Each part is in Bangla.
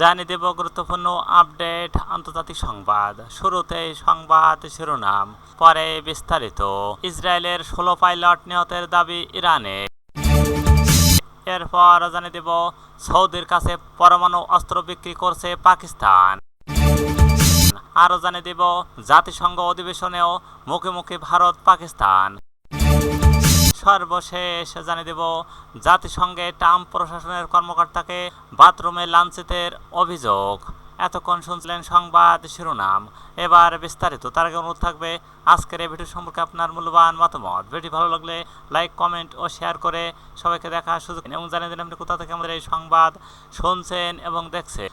জানিয়ে দেব গুরুত্বপূর্ণ আপডেট আন্তর্জাতিক সংবাদ। শুরুতেই সংবাদ শিরোনাম, পরে বিস্তারিত। ইসরায়েলের ষোলো পাইলট নিহতের দাবি ইরানে। এরপর জানিয়ে দেব, সৌদির কাছে পরমাণু অস্ত্র বিক্রি করছে পাকিস্তান। আরও জানিয়ে দেব, জাতিসংঘ অধিবেশনেও মুখে মুখে ভারত পাকিস্তান সর্বশেষ জানিয়ে দেব, জাতিসংঘে ট্রাম্প প্রশাসনের কর্মকর্তাকে বাথরুমে লাঞ্ছিতের অভিযোগ। এতক্ষণ শুনছিলেন সংবাদ শিরোনাম। এবার বিস্তারিত, তার আগে অনুরোধ থাকবে, আজকের এই ভিডিও সম্পর্কে আপনার মূল্যবান মতামত। ভিডিও ভালো লাগলে লাইক, কমেন্ট ও শেয়ার করে সবাইকে দেখার সুযোগ এবং জানিয়ে দিন আপনি কোথা থেকে আমাদের এই সংবাদ শুনছেন এবং দেখছেন।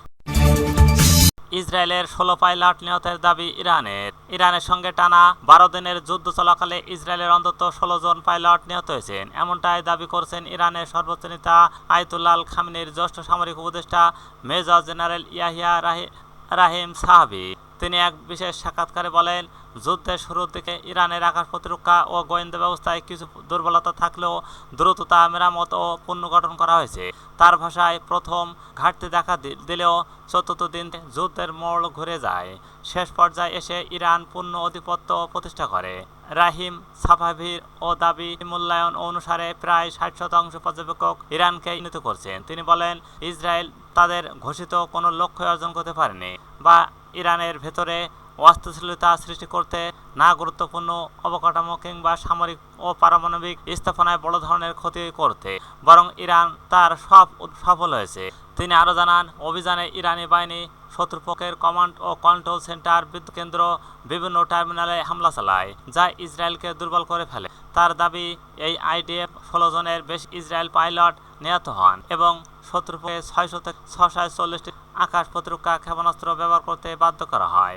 ইসরায়েলের ষোলো পাইলট নিহতের দাবি ইরানের। ইরানের সঙ্গে টানা বারো দিনের যুদ্ধ চলাকালে ইসরায়েলের অন্তত ষোলো জন পাইলট নিহত হয়েছেন। এমনটাই দাবি করছেন ইরানের সর্বোচ্চ নেতা আয়তুল্লাল খামিনের জ্যেষ্ঠ সামরিক উপদেষ্টা মেজর জেনারেল ইয়াহিয়া রাহি- রাহিম সাহাবি। তিনি এক বিশেষ সাক্ষাৎকারে বলেন, যুদ্ধের শুরুর দিকে ইরানের আকাশ প্রতিরক্ষা ও গোয়েন্দা ব্যবস্থায় কিছু দুর্বলতা থাকলেও দ্রুত তা মেরামত ও পুনর্গঠন করা হয়েছে। তার ভাষায় প্রথম ঘাটতি দেখা দিলেও চতুর্থ দিন যুদ্ধের মোড় ঘুরে যায়। শেষ পর্যায়ে এসে ইরান পূর্ণ আধিপত্য প্রতিষ্ঠা করে। রাহিম সাফাভির ও দাবি মূল্যায়ন অনুসারে প্রায় ষাট শতাংশ পর্যবেক্ষক ইরানকে উন্নীত করছেন। তিনি বলেন, ইসরায়েল তাদের ঘোষিত কোনো লক্ষ্য অর্জন করতে পারেনি বা ইরানের ভেতরে অস্থিতিশীলতা সৃষ্টি করতে না গুরুত্বপূর্ণ অবকাঠামো কিংবা সামরিক ও পারমাণবিক স্থাপনায় বড় ধরনের ক্ষতি করতে, বরং ইরান তার সব সফল হয়েছে। তিনি আরও জানান, অভিযানে ইরানি বাহিনী শত্রুপক্ষের কমান্ড ও কন্ট্রোল সেন্টার বিদ্যুৎ কেন্দ্র বিভিন্ন টার্মিনালে হামলা চালায়, যা ইসরায়েলকে দুর্বল করে ফেলে। তার দাবি, এই আইডিএফ ফলোজনের বেশ বেশি ইসরায়েল পাইলট নিহত হন এবং শত্রুপক্ষে ছয়শো থেকে ছশো চল্লিশটি আকাশ প্রতিরক্ষা ক্ষেপণাস্ত্র ব্যবহার করতে বাধ্য করা হয়।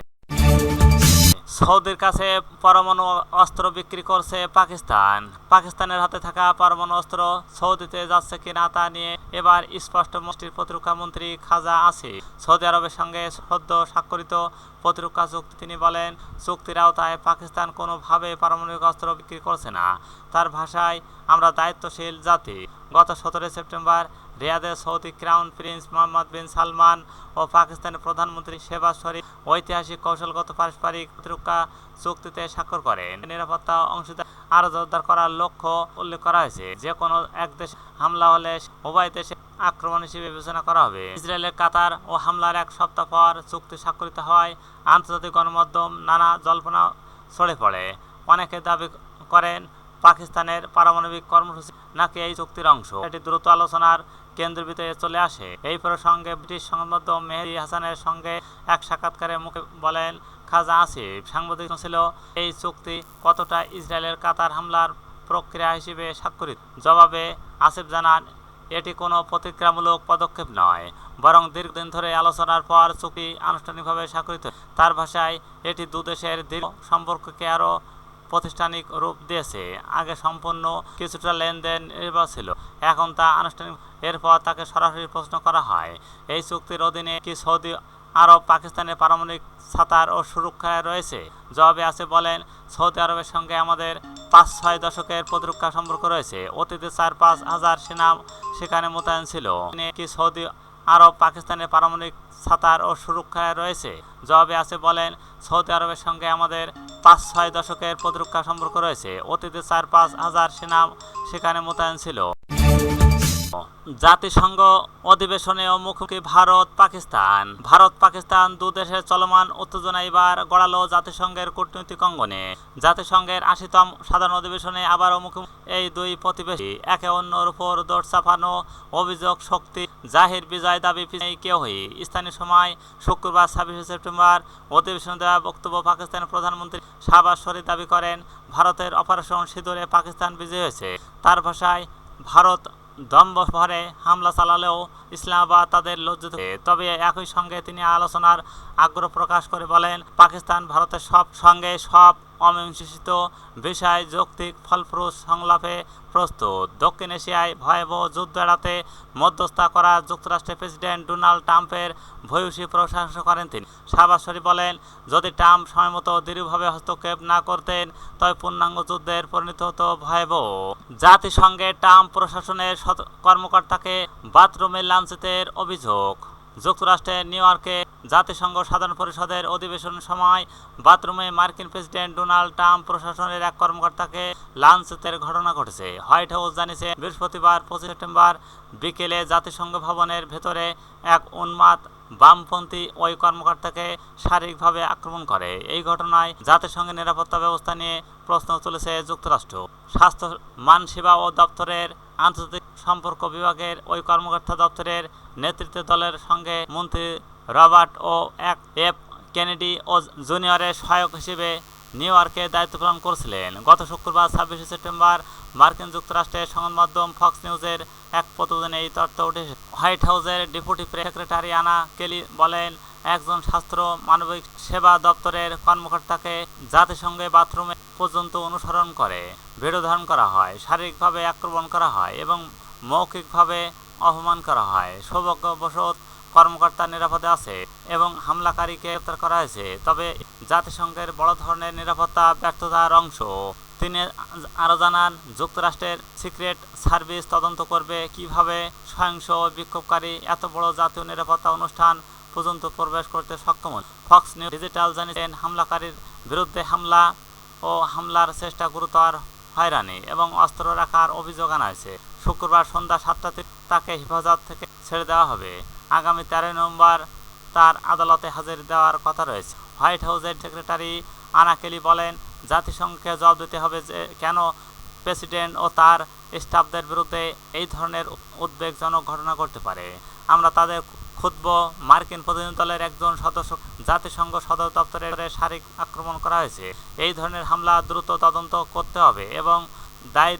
সৌদির কাছে পরমাণু অস্ত্র বিক্রি করছে পাকিস্তান। পাকিস্তানের হাতে থাকা পরমাণু অস্ত্র সৌদিতে যাচ্ছে কিনা তা নিয়ে এবার স্পষ্ট মুষ্টির প্রতিরক্ষা মন্ত্রী খাজা আসি সৌদি আরবের সঙ্গে সদ্য স্বাক্ষরিত প্রতিরক্ষা চুক্তি, তিনি বলেন, চুক্তির আওতায় পাকিস্তান কোনোভাবে পারমাণবিক অস্ত্র বিক্রি করছে না। তার ভাষায়, আমরা দায়িত্বশীল জাতি। গত সতেরোই সেপ্টেম্বর রিয়াদের Saudi crown prince Mohammed bin Salman ও পাকিস্তানের প্রধানমন্ত্রী শেবাজ শরীফ ঐতিহাসিক কৌশলগত পারস্পরিক প্রতিরক্ষা চুক্তিতে স্বাক্ষর করেন। নিরাপত্তা অংশীদার আরও জোরদার করার লক্ষ্য উল্লেখ করা হয়েছে। যে কোনো এক দেশ হামলা হলে উভয় দেশে আক্রমণ হিসেবে বিবেচনা করা হবে। ইসরায়েলের কাতার ও হামলার এক সপ্তাহ পর চুক্তি স্বাক্ষরিত হয় আন্তর্জাতিক গণমাধ্যম নানা জল্পনা ছড়ে পড়ে। অনেকে দাবি করেন পাকিস্তানের পারমাণবিক কর্মসূচি নাকি এই চুক্তির অংশ? এটি দ্রুত আলোচনার কেন্দ্রবিন্দুতে চলে আসে। এই প্রসঙ্গে ব্রিটিশ সংবাদ মেহেদি হাসানের সঙ্গে এক সাক্ষাৎকারে মুখে বলেন, খাজা আসিফ সাংবাদিক ছিল, এই চুক্তি কতটা ইসরায়েলের কাতার হামলার প্রক্রিয়া হিসেবে স্বাক্ষরিত? জবাবে আসিফ জানান, এটি কোনো প্রতিক্রিয়ামূলক পদক্ষেপ নয়, বরং দীর্ঘদিন ধরে আলোচনার পর চুক্তি আনুষ্ঠানিকভাবে স্বাক্ষরিত তার ভাষায়, এটি দুদেশের দীর্ঘ সম্পর্ককে আরও প্রাতিষ্ঠানিক রূপ দিয়েছে। আগে সম্পূর্ণ কিছুটা লেনদেন ছিল। এখন তা আনুষ্ঠানিক, এরপর তাকে সরাসরি প্রশ্ন করা হয়। এই চুক্তির অধীনে কি সৌদি আরব, পাকিস্তানের পারমাণবিক সাতার ও সুরক্ষায় রয়েছে? জবাবে আছে বলেন, সৌদি আরবের সঙ্গে আমাদের পাঁচ ছয় দশকের প্রতিরক্ষা সম্পর্ক রয়েছে। অতীতে চার পাঁচ হাজার সেনা সেখানে মোতায়েন ছিল। কি সৌদি আরব, পাকিস্তানের পারমাণবিক সাতার ও সুরক্ষায় রয়েছে। জবাবে আছে বলেন, সৌদি আরবের সঙ্গে আমাদের পাঁচ ছয় দশকের প্রতিরক্ষা সম্পর্ক রয়েছে। অতীতে চার পাঁচ হাজার সেনা সেখানে মোতায়েন ছিল। জাতিসংঘ অধিবেশনেও মুখোমুখি ভারত, পাকিস্তান। ভারত, পাকিস্তান দু দেশের চলমান উত্তেজনা এবার গড়ালো জাতিসংঘের কূটনৈতিক অঙ্গনে। জাতিসংঘের আশিতম সাধারণ অধিবেশনে আবারও মুখোমুখি এই দুই প্রতিবেশী একে অন্যর উপর দৌড় চাপানো অভিযোগ শক্তি জাহির বিজয় দাবি পিছিয়ে কেউই। স্থানীয় সময় শুক্রবার ছাব্বিশে সেপ্টেম্বর অধিবেশনে দেওয়া বক্তব্য পাকিস্তানের প্রধানমন্ত্রী শাহবাজ শরীফ দাবি করেন, ভারতের অপারেশন সিঁদুরে পাকিস্তান বিজয়ী হয়েছে। তার ভাষায়, ভারত দম্ভ ভরে হামলা চালালেও ইসলামাবাদ তাদের লজ্জিত। তবে একই সঙ্গে তিনি আলোচনার আগ্রহ প্রকাশ করে বলেন, পাকিস্তান ভারতের সব সঙ্গে সব অমীমাংসিত বিষয় যৌক্তিক ফলপ্রসূ সংলাপে প্রস্তুত। দক্ষিণ এশিয়ায় ভয়াবহ যুদ্ধ এড়াতে মধ্যস্থা করা যুক্তরাষ্ট্রের প্রেসিডেন্ট ডোনাল্ড ট্রাম্পের ভয়সী প্রশংসা করেন তিনি। শরীফ বলেন, যদি ট্রাম্প সময়মতো দৃঢ়ভাবে হস্তক্ষেপ না করতেন, তবে পূর্ণাঙ্গ যুদ্ধের পরিণত হতো ভয়াবহ। জাতিসংঘে ট্রাম্প প্রশাসনের কর্মকর্তাকে বাথরুমে লাঞ্ছিতের অভিযোগ। যুক্তরাষ্ট্রের নিউ ইয়র্কে জাতিসংঘ সাধারণ পরিষদের অধিবেশন সময় বাথরুমে মার্কিন প্রেসিডেন্ট ডোনাল্ড ট্রাম্প প্রশাসনের এক কর্মকর্তাকে লাঞ্চের ঘটনা ঘটেছে। হোয়াইট হাউস জানিয়েছে, বৃহস্পতিবার পঁচিশ সেপ্টেম্বর বিকেলে জাতিসংঘ ভবনের ভেতরে এক উন্মাদ বামপন্থী ওই কর্মকর্তাকে শারীরিকভাবে আক্রমণ করে। এই ঘটনায় জাতিসংঘের নিরাপত্তা ব্যবস্থা নিয়ে প্রশ্ন তুলেছে যুক্তরাষ্ট্র। স্বাস্থ্য, মান সেবা ও দপ্তরের আন্তর্জাতিক সম্পর্ক বিভাগের ওই কর্মকর্তা দপ্তরের নেতৃত্ব দলের সঙ্গে মন্ত্রী রবার্ট ও এক এফ কেনেডি ও জুনিয়রের সহায়ক হিসেবে নিউ ইয়র্কে দায়িত্ব পালন করছিলেন। গত শুক্রবার ছাব্বিশে সেপ্টেম্বর মার্কিন যুক্তরাষ্ট্রের সংবাদ মাধ্যম ফক্স নিউজের এক প্রতিবেদনে এই তথ্য উঠে হোয়াইট হাউসের ডেপুটি প্রেস সেক্রেটারি আনা কেলি বলেন, একজন স্বাস্থ্য মানবিক সেবা দপ্তরের কর্মকর্তাকে জাতিসংঘে বাথরুমে পর্যন্ত অনুসরণ করে ভিডিও ধারণ করা হয়, শারীরিকভাবে আক্রমণ করা হয় এবং মৌখিকভাবে অপমান করা হয়। সৌভাগ্যবশত কর্মকর্তা নিরাপদে আছে এবং হামলাকারীকে গ্রেপ্তার করা হয়েছে। তবে জাতিসংঘের বড় ধরনের নিরাপত্তা ব্যর্থতার অংশ। তিনি আরও জানান, যুক্তরাষ্ট্রের সিক্রেট সার্ভিস তদন্ত করবে কীভাবে সহিংস বিক্ষোভকারী এত বড় জাতীয় নিরাপত্তা অনুষ্ঠান পর্যন্ত প্রবেশ করতে সক্ষম ফক্স নিউজ ডিজিটাল জানিয়েছেন, হামলাকারীর বিরুদ্ধে হামলা ও হামলার চেষ্টা গুরুতর হয়রানি এবং অস্ত্র রাখার অভিযোগ আনা হয়েছে। শুক্রবার সন্ধ্যা সাতটাতে তাকে হেফাজত থেকে ছেড়ে দেওয়া হবে। আগামী তেরোই নভেম্বর তার আদালতে হাজির দেওয়ার কথা রয়েছে। হোয়াইট হাউসের সেক্রেটারি আনাকেলি বলেন, জাতিসংঘকে জবাব দিতে হবে যে কেন প্রেসিডেন্ট ও তার স্টাফদের বিরুদ্ধে এই ধরনের উদ্বেগজনক ঘটনা ঘটতে পারে। আমরা তাদের ক্ষুদ্র মার্কিন প্রতিনিধি দলের একজন সদস্য, জাতিসংঘ সদর দপ্তরের শারীরিক আক্রমণ করা হয়েছে। এই ধরনের হামলা দ্রুত তদন্ত করতে হবে এবং দায়ী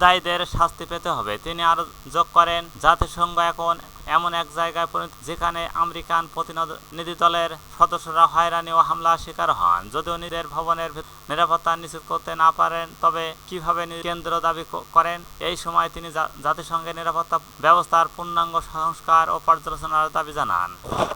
দায়ীদের শাস্তি পেতে হবে। তিনি আরও যোগ করেন, জাতিসংঘ এখন এমন এক জায়গায় পরিণত, যেখানে আমেরিকান প্রতিনিধি দলের সদস্যরা হয়রানি ও হামলার শিকার হন। যদিও নিজের ভবনের নিরাপত্তা নিশ্চিত করতে না পারেন, তবে কীভাবে কেন্দ্র দাবি করেন, এই সময় তিনি জাতিসংঘের নিরাপত্তা ব্যবস্থার পূর্ণাঙ্গ সংস্কার ও পর্যালোচনার দাবি জানান।